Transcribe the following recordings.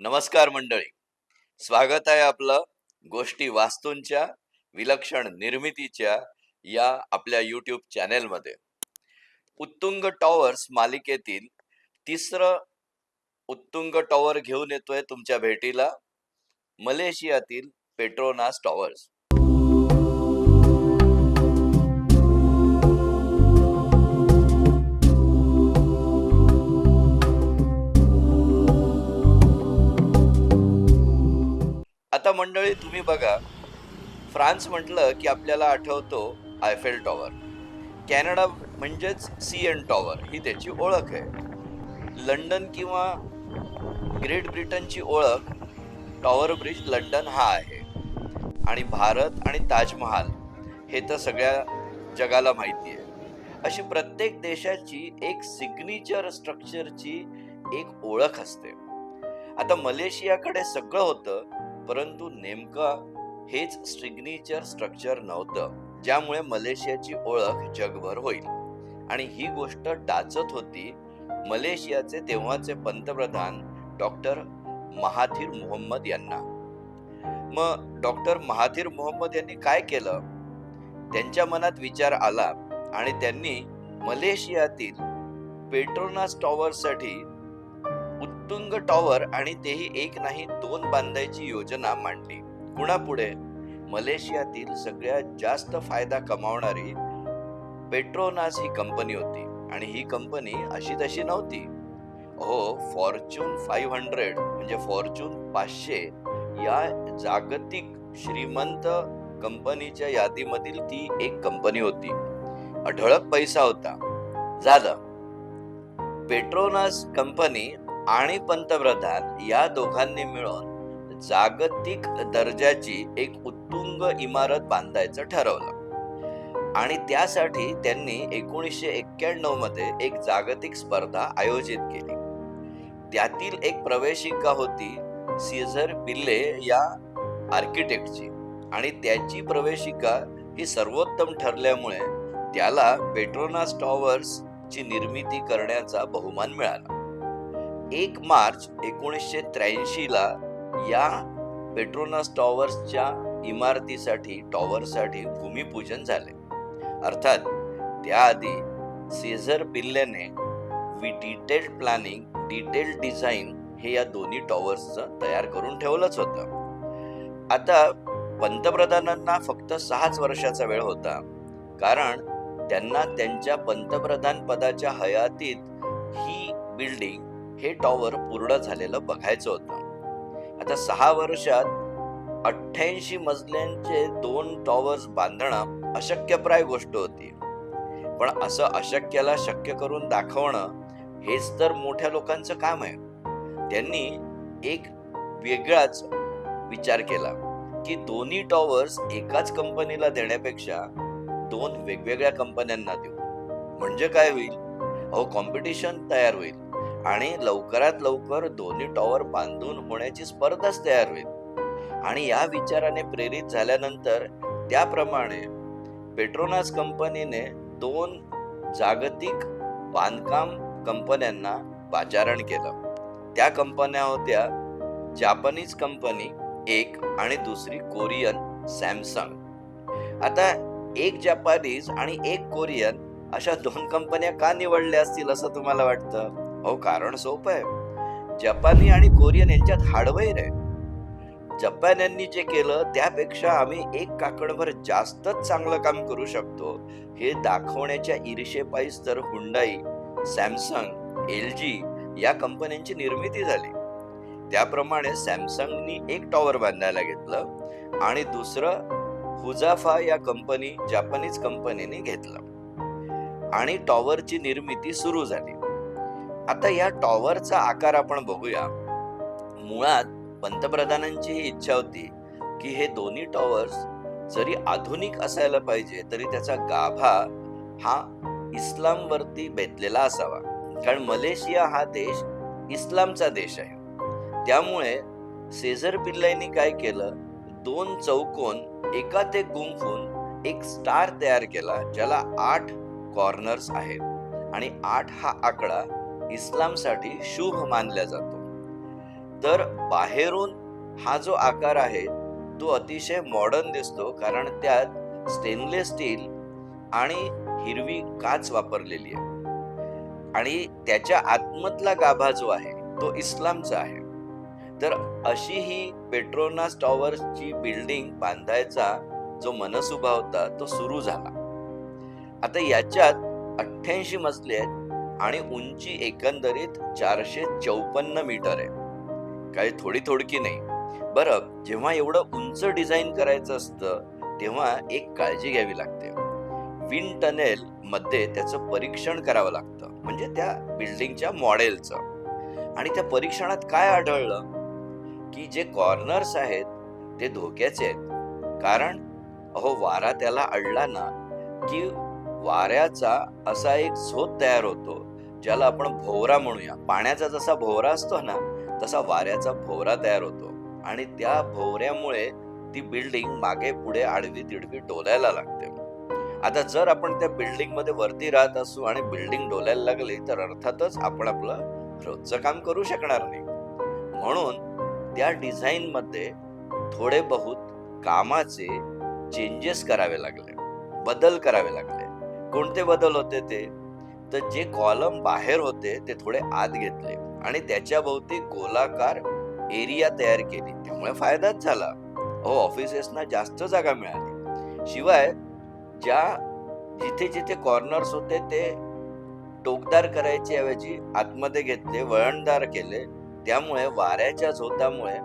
नमस्कार मंडळी. स्वागत आहे आपलं गोष्टी वास्तूंच्या विलक्षण निर्मितीच्या या आपल्या यूट्यूब चॅनेलमध्ये. उत्तुंग टॉवर्स मालिकेतील तिसरं उत्तुंग टॉवर घेऊन येतोय तुमच्या भेटीला मलेशियातील पेट्रोनास टॉवर्स. मंडळी तुम्ही बघा. फ्रान्स म्हटलं की आपल्याला आठवतो आयफेल टॉवर. कॅनडा म्हणजेच सी एन टॉवर ही त्याची ओळख आहे. लंडन किंवा ग्रेट ब्रिटनची ओळख टॉवर ब्रिज लंडन हा आहे. आणि भारत आणि ताजमहाल हे तर सगळ्या जगाला माहिती आहे. अशी प्रत्येक देशाची एक सिग्नेचर स्ट्रक्चरची एक ओळख असते. आता मलेशियाकडे सगळं होतं परंतु नेमकं हेच सिग्नेचर स्ट्रक्चर नव्हतं ज्यामुळे मलेशियाची ओळख जगभर होईल. आणि ही गोष्ट डाचत होती मलेशियाचे तेव्हाचे पंतप्रधान डॉक्टर महाथीर मोहम्मद यांना. मग डॉक्टर महाथीर मोहम्मद यांनी काय केलं? त्यांच्या मनात विचार आला आणि त्यांनी मलेशियातील पेट्रोनास टॉवरसाठी उत्तुंग टॉवर आणि तेही एक नाही दोन बांधायची योजना मांडली. कुणापुढे? मलेशियातील सगळ्यात जास्त फायदा कमावणारी पेट्रोनास ही कंपनी होती आणि ही कंपनी अशी तशी नव्हती. हो फॉर्च्यून फाईव्ह हंड्रेड म्हणजे फॉर्च्यून पाचशे या जागतिक श्रीमंत कंपनीच्या यादीमधील ती एक कंपनी होती. अढळक पैसा होता. झालं. पेट्रोनास कंपनी आणि पंतप्रधान या दोघांनी मिळून जागतिक दर्जाची एक उत्तुंग इमारत बांधायचं ठरवलं. आणि त्यासाठी त्यांनी एकोणीसशे एक्क्याण्णवमध्ये एक जागतिक स्पर्धा आयोजित केली. त्यातील एक प्रवेशिका होती सीझर पिल्ले या आर्किटेक्टची. आणि त्याची प्रवेशिका ही सर्वोत्तम ठरल्यामुळे त्याला पेट्रोनास टॉवर्स ची निर्मिती करण्याचा बहुमान मिळाला. एक मार्च एकोणीसशे त्र्याऐंशीला या पेट्रोनास टॉवर्सच्या इमारतीसाठी टॉवरसाठी भूमिपूजन झाले. अर्थात त्याआधी सेझर पिल्लेने डिटेल्ड प्लॅनिंग डिटेल डिझाईन हे या दोन्ही टॉवर्सचं तयार करून ठेवलंच होतं. आता पंतप्रधानांना फक्त सहाच वर्षाचा वेळ होता. कारण त्यांना त्यांच्या पंतप्रधान पदाच्या हयातीत ही बिल्डिंग हे टॉवर पूर्ण झालेलं बघायचं होतं. आता सहा वर्षात अठ्ठ्याऐंशी मजल्यांचे दोन टॉवर्स बांधणं अशक्यप्राय गोष्ट होती. पण असं अशक्याला शक्य करून दाखवणं हेच तर मोठ्या लोकांचं काम आहे. त्यांनी एक वेगळाच विचार केला की दोन्ही टॉवर्स एकाच कंपनीला देण्यापेक्षा दोन वेगवेगळ्या कंपन्यांना देऊ. म्हणजे काय होईल? अहो कॉम्पिटिशन तयार होईल. आणि लवकरात लवकर दोन्ही टॉवर बांधून होण्याची स्पर्धाच तयार होईल. आणि या विचाराने प्रेरित झाल्यानंतर त्याप्रमाणे पेट्रोनास कंपनीने दोन जागतिक बांधकाम कंपन्यांना पाचारण केलं. त्या कंपन्या होत्या जापानीज कंपनी एक आणि दुसरी कोरियन सॅमसंग. आता एक जपानीज आणि एक कोरियन अशा दोन कंपन्या का निवडल्या असतील असं तुम्हाला वाटतं? हो कारण सोपं आहे. जपानी आणि कोरियन यांच्यात हाडवैर आहे. जपान यांनी जे केलं त्यापेक्षा आम्ही एक काकडभर जास्तच चांगलं काम करू शकतो. हे दाखवण्याच्या ईर्षेपायीच तर हुंडाई सॅमसंग एल जी या कंपन्यांची निर्मिती झाली. त्याप्रमाणे सॅमसंगनी एक टॉवर बांधायला घेतलं आणि दुसरं हुजाफा या कंपनी जपानीज कंपनीने घेतलं. आणि टॉवरची निर्मिती सुरू झाली. आता या टॉवरचा आकार आपण बघूया. मुळात पंतप्रधानांची ही इच्छा होती की हे दोन्ही टॉवर्स जरी आधुनिक असायला पाहिजे तरी त्याचा गाभा हा इस्लामवरती बेतलेला असावा. कारण मलेशिया हा देश इस्लामचा देश आहे. त्यामुळे सेझर पिल्लाईनी काय केलं? दोन चौकोन एका ते गुंफून एक स्टार तयार केला ज्याला आठ कॉर्नर्स आहेत. आणि आठ हा आकडा इस्लामसाठी शुभ मानला जातो. तर बाहेरून हा जो आकार आहे तो अतिशय मॉडर्न दिसतो कारण त्यात स्टेनलेस स्टील आणि हिरवी काच वापरलेली आहे. आणि त्याच्या आतमधला गाभा जो आहे तो इस्लामचा आहे. तर अशी ही पेट्रोनास टॉवरची बिल्डिंग बांधायचा जो मनसुभा होता तो सुरू झाला. आता याच्यात अठ्ठ्याऐंशी मजले आहेत. आणि उंची एकंदरीत चारशे चौपन्न मीटर आहे. काही थोडी थोडकी नाही. बरं जेव्हा एवढं उंच डिझाईन करायचं असतं तेव्हा एक काळजी घ्यावी लागते. विंड टनेल मध्ये त्याचं परीक्षण करावं लागतं. म्हणजे त्या बिल्डिंगच्या मॉडेलचं. आणि त्या परीक्षणात काय आढळलं? की जे कॉर्नर्स आहेत ते धोक्याचे आहेत. कारण अहो वारा त्याला अडला ना की वाऱ्याचा असा एक झोत तयार होतो. ज्याला आपण भोवरा म्हणूया. पाण्याचा जसा भोवरा असतो ना तसा वाऱ्याचा भोवरा तयार होतो. आणि त्या भोवऱ्यामुळे ती बिल्डिंग मागे पुढे आडवी तिडवी डोलायला लागते. आता जर आपण त्या बिल्डिंगमध्ये वरती राहत असू आणि बिल्डिंग डोलायला लागली तर अर्थातच आपण आपलं रोजचं काम करू शकणार नाही. म्हणून त्या डिझाईन मध्ये थोडे बहुत कामाचे चेंजेस करावे लागले. बदल करावे लागले. कोणते बदल होते ते? तर जे कॉलम बाहेर होते ते थोडे आत घेतले. आणि त्याच्या भोवती गोलाकार एरिया तयार केली. त्यामुळे फायदाच झाला. हो ऑफिसेसना जास्त जागा मिळाली. शिवाय ज्या जिथे जिथे कॉर्नर्स होते ते टोकदार करायचे ऐवजी आतमध्ये घेतले वळणदार केले. त्यामुळे वाऱ्याच्या झोतामुळे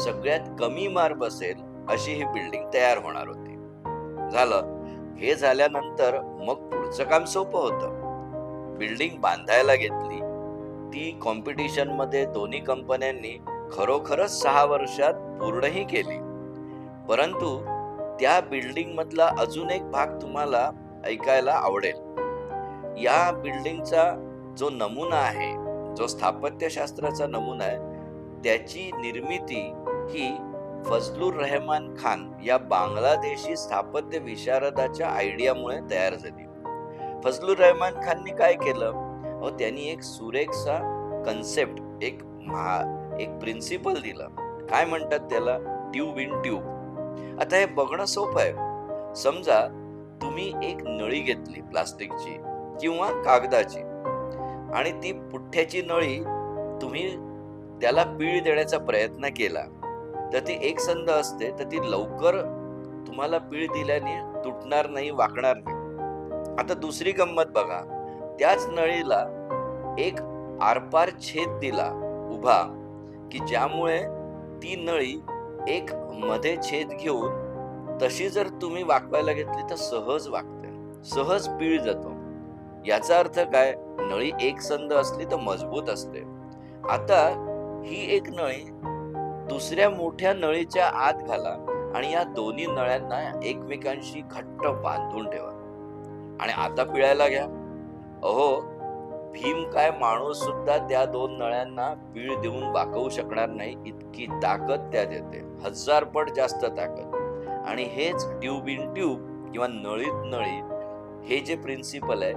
सगळ्यात कमी मार बसेल अशी ही बिल्डिंग तयार होणार होती. झालं. हे झाल्यानंतर मग पुढचं काम सोपं होतं. बिल्डिंग बांधायला घेतली. ती कॉम्पिटिशनमध्ये दोन्ही कंपन्यांनी खरोखरच सहा वर्षात पूर्णही केली. परंतु त्या बिल्डिंगमधला अजून एक भाग तुम्हाला ऐकायला आवडेल. या बिल्डिंगचा जो नमुना आहे जो स्थापत्यशास्त्राचा नमुना आहे त्याची निर्मिती ही फजलुर रहमान खान या बांगलादेशी स्थापत्य विशारदाच्या आयडियामुळे तयार झाली. फजलुर रहमान खाननी काय केलं? अहो त्यांनी एक सुरेखसा कन्सेप्ट एक महा एक प्रिन्सिपल दिलं. काय म्हणतात त्याला? ट्यूब इन ट्यूब आता हे बघणं सोपं आहे. समजा तुम्ही एक नळी घेतली प्लास्टिकची किंवा कागदाची आणि ती पुठ्ठ्याची नळी तुम्ही त्याला पीळ देण्याचा प्रयत्न केला तर ती एकसंध असते तर ती लवकर तुम्हाला पीळ दिल्याने तुटणार नाही वाकणार नाही. आता दुसरी गंमत बघा. त्याच नळीला एक आरपार छेद दिला उभा की ज्यामुळे ती नळी एक मध्ये छेद घेऊन तशी जर तुम्ही वाकवायला घेतली तर सहज वागते सहज पीळ जातो. याचा अर्थ काय? नळी एक संद असली तर मजबूत असते. आता ही एक नळी दुसऱ्या मोठ्या नळीच्या आत घाला आणि या दोन्ही नळ्यांना एकमेकांशी घट्ट बांधून ठेवा. आणि आता पिळायला घ्या. अहो भीम काय माणूस सुद्धा त्या दोन नळ्यांना पीळ देऊन वाकवू शकणार नाही इतकी ताकद त्या देते. हजार पट जास्त ताकद. आणि हेच ट्यूब इन ट्यूब किंवा नळीत नळी हे जे प्रिन्सिपल आहे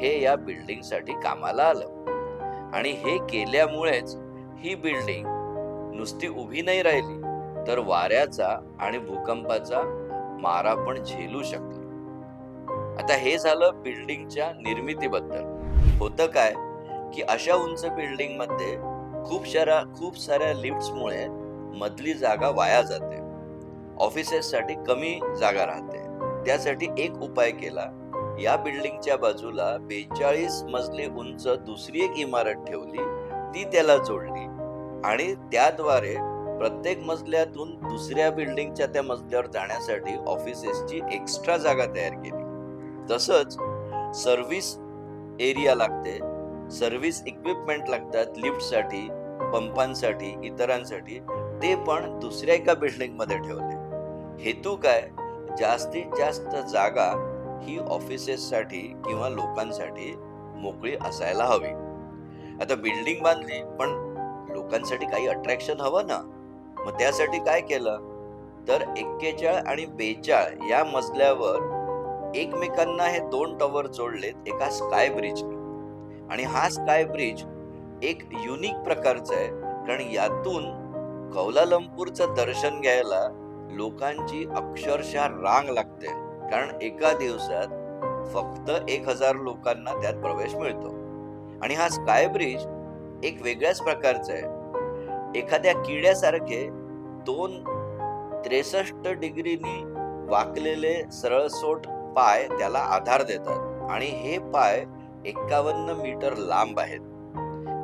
हे या बिल्डिंगसाठी कामाला आलं. आणि हे केल्यामुळेच ही बिल्डिंग नुसती उभी नाही राहिली तर वाऱ्याचा आणि भूकंपाचा मारा पण झेलू शकला. आता हे झालं बिल्डिंगच्या निर्मितीबद्दल. होतं काय? की अशा उंच बिल्डिंगमध्ये खूप साऱ्या खूप साऱ्या लिफ्ट्समुळे मधली जागा वाया जाते. ऑफिसेससाठी कमी जागा राहते. त्यासाठी एक उपाय केला. या बिल्डिंगच्या बाजूला बेचाळीस मजली उंच दुसरी एक इमारत ठेवली. ती त्याला जोडली. आणि त्याद्वारे प्रत्येक मजल्यातून दुसऱ्या बिल्डिंगच्या त्या मजल्यावर जाण्यासाठी ऑफिसेसची एक्स्ट्रा जागा तयार केली. तसंच सर्व्हिस एरिया लागते. सर्व्हिस इक्विपमेंट लागतात लिफ्टसाठी पंपांसाठी इतरांसाठी. ते पण दुसऱ्या एका बिल्डिंगमध्ये ठेवले हेतू काय? जास्तीत जास्त जागा ही ऑफिसेससाठी किंवा लोकांसाठी मोकळी असायला हवी. आता बिल्डिंग बांधली पण लोकांसाठी काही अट्रॅक्शन हवं ना? मग त्यासाठी काय केलं? तर एक्केचाळ आणि बेचाळ या मजल्यावर एकमेकांना हे दोन टॉवर जोडलेत एका स्काय ब्रिजने आणि हा स्काय ब्रिज एक युनिक प्रकारचा आहे कारण यातून कौलालंपूरचं दर्शन घ्यायला लोकांची अक्षरशः रांग लागते. कारण एका दिवसात फक्त एक हजार लोकांना त्यात प्रवेश मिळतो. आणि हा स्काय ब्रिज एक वेगळ्याच प्रकारचा आहे. एखाद्या किड्यासारखे दोन त्रेसष्ट डिग्रीनी वाकलेले सरळसोट पाय त्याला आधार देतात आणि हे पाय एक्कावन्न मीटर लांब आहेत.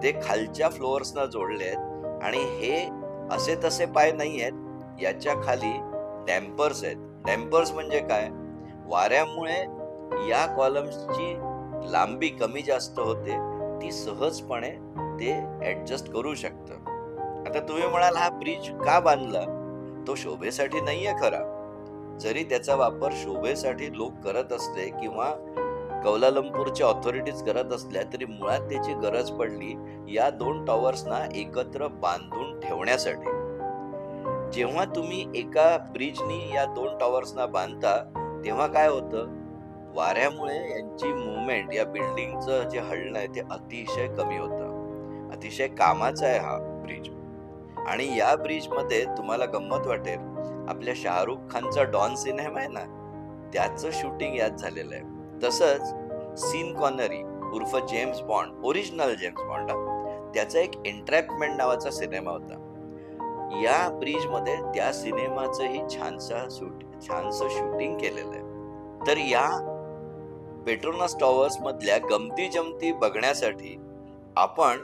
ते खालच्या फ्लोअर्सना जोडले आहेत आणि हे असे तसे पाय नाही आहेत याच्या खाली डॅम्पर्स आहेत. डॅम्पर्स म्हणजे काय? वाऱ्यामुळे या कॉलम्सची लांबी कमी जास्त होते ती सहजपणे ते ॲडजस्ट करू शकतं. आता तुम्ही म्हणाल हा ब्रिज का बांधला? तो शोभेसाठी नाहीये खरा. जरी त्याचा वापर शोभेसाठी लोक करत असले किंवा कौलालंपूरच्या ऑथॉरिटीज करत असल्या तरी मुळात त्याची गरज पडली या दोन टॉवर्सना एकत्र बांधून ठेवण्यासाठी. जेव्हा तुम्ही एका ब्रिजनी या दोन टॉवर्सना बांधता तेव्हा काय होतं? वाऱ्यामुळे यांची मुवमेंट या बिल्डिंगचं जे हलणं आहे ते अतिशय कमी होतं. अतिशय कामाचा आहे हा ब्रिज आणि या ब्रिजमध्ये तुम्हाला गंमत वाटेल आपल्या शाहरुख खानचा डॉन सिनेमा आहे ना त्याचं शूटिंग यात झालेलं आहे. तसंच सीन कॉनरी उर्फ James Bond original James Bond त्याचा एक एंट्रॅपमेंट नावाचा सिनेमा होता. या ब्रिजमध्ये त्या सिनेमाचंही छानसा शूट छानसं शूटिंग केलेलं आहे. तर या पेट्रोनस टॉवर्स मधल्या गमती जमती बघण्यासाठी आपण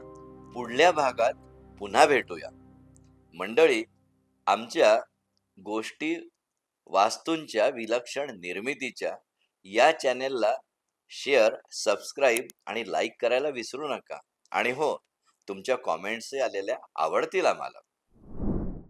पुढल्या भागात पुन्हा भेटूया. मंडळी आमच्या गोष्टी वास्तूंच्या विलक्षण निर्मितीच्या या चॅनेलला शेअर सबस्क्राईब आणि लाईक करायला विसरू नका. आणि हो तुमच्या कॉमेंट्सही आलेल्या आवडतील आम्हाला.